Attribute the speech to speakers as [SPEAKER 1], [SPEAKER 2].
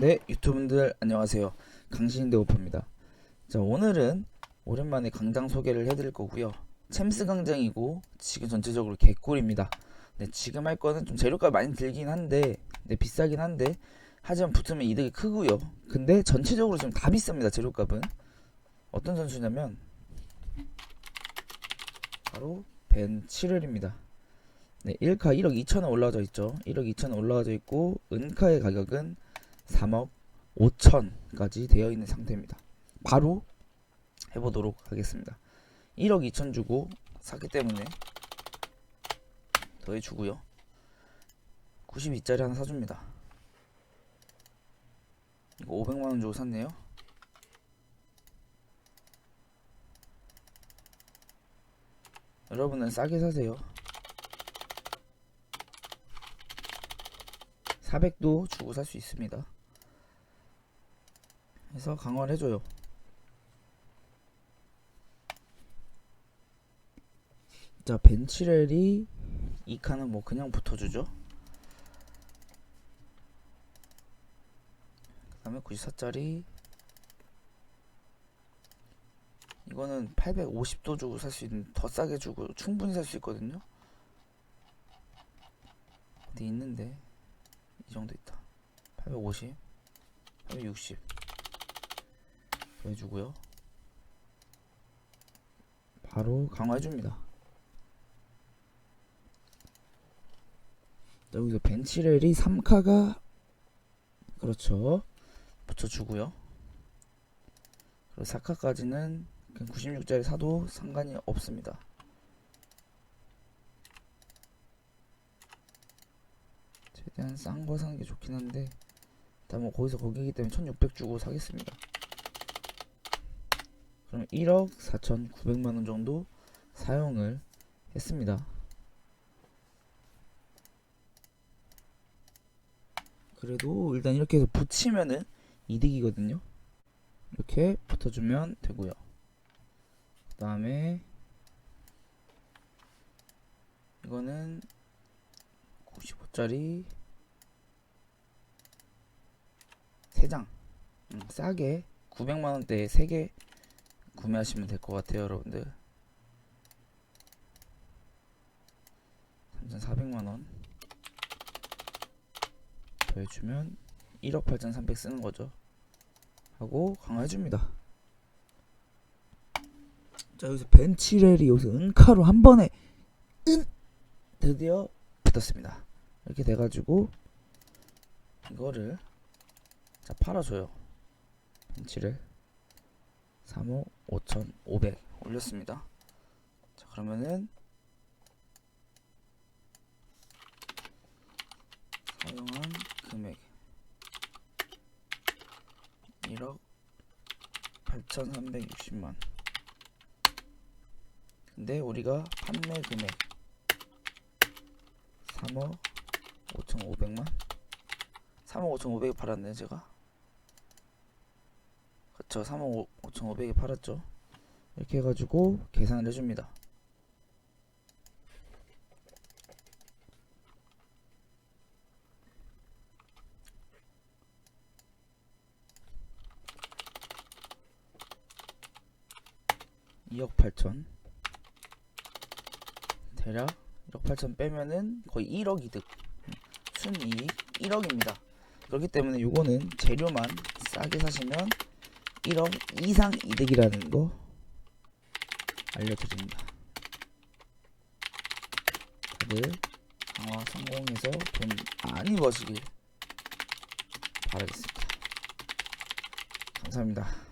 [SPEAKER 1] 네, 유튜브분들 안녕하세요. 강신인대 오파입니다. 자, 오늘은 오랜만에 강장 소개를 해드릴 거고요. 챔스 강장이고 지금 전체적으로 개꿀입니다. 네, 지금 할 거는 좀 재료가 많이 들긴 한데, 네, 비싸긴 한데, 하지만 붙으면 이득이 크고요. 근데 전체적으로 지금 다 비쌉니다. 재료값은. 어떤 선수냐면 바로 벤 7을입니다. 네, 1카 1억 2천원 올라져 있죠. 1억 2천원 올라져 있고 은카의 가격은 3억 5천까지 되어 있는 상태입니다. 바로 해보도록 하겠습니다. 1억 2천 주고 샀기 때문에 더해주고요. 92짜리 하나 사줍니다. 이거 500만원 주고 샀네요. 여러분은 싸게 사세요. 400도 주고 살 수 있습니다. 해서 강화를 해줘요. 자, 벤치렐이 이 칸은 뭐 그냥 붙어주죠. 그 다음에 94짜리 이거는 850도 주고 살 수 있는 더 싸게 주고 충분히 살 수 있거든요. 어디 있는데 이 정도 있다. 850, 860 해주고요. 바로 강화해줍니다. 여기서 벤치렐이 3카가 그렇죠. 붙여주고요. 그리고 4카까지는 96짜리 사도 상관이 없습니다. 최대한 싼 거 사는 게 좋긴 한데 일단 뭐 거기서 거기기 때문에 1600 주고 사겠습니다. 그럼 1억 4,900만 원 정도 사용을 했습니다. 그래도 일단 이렇게 해서 붙이면은 이득이거든요. 이렇게 붙어주면 되고요. 그 다음에 이거는 95짜리 3장 음, 싸게 900만원대에 3개 구매하시면 될 것 같아요 여러분들. 3,400만원. 더해주면 1억 8,300 쓰는 거죠. 하고 강화해줍니다. 자 여기서 벤치렐이 여기서 은카로 한 번에 은! 드디어 붙었습니다. 이렇게 돼가지고 이거를 자 팔아줘요. 벤치를 3호 5,500 올렸습니다. 자 그러면은 사용한 금액 1억 8,360만. 근데 우리가 판매 금액 3억 5,500만? 3억 5,500에 팔았네 제가. 그쵸 3억 5,500에 팔았죠. 이렇게 해가지고 계산을 해줍니다. (2억 8천) 대략 1억 8천 빼면은 거의 1억 이득. 순이익 1억입니다. 그렇기 때문에 요거는 재료만 싸게 사시면 1억 이상 이득이라는 거? 알려드립니다. 다들 강화 성공해서 돈 많이 버시길 바라겠습니다. 감사합니다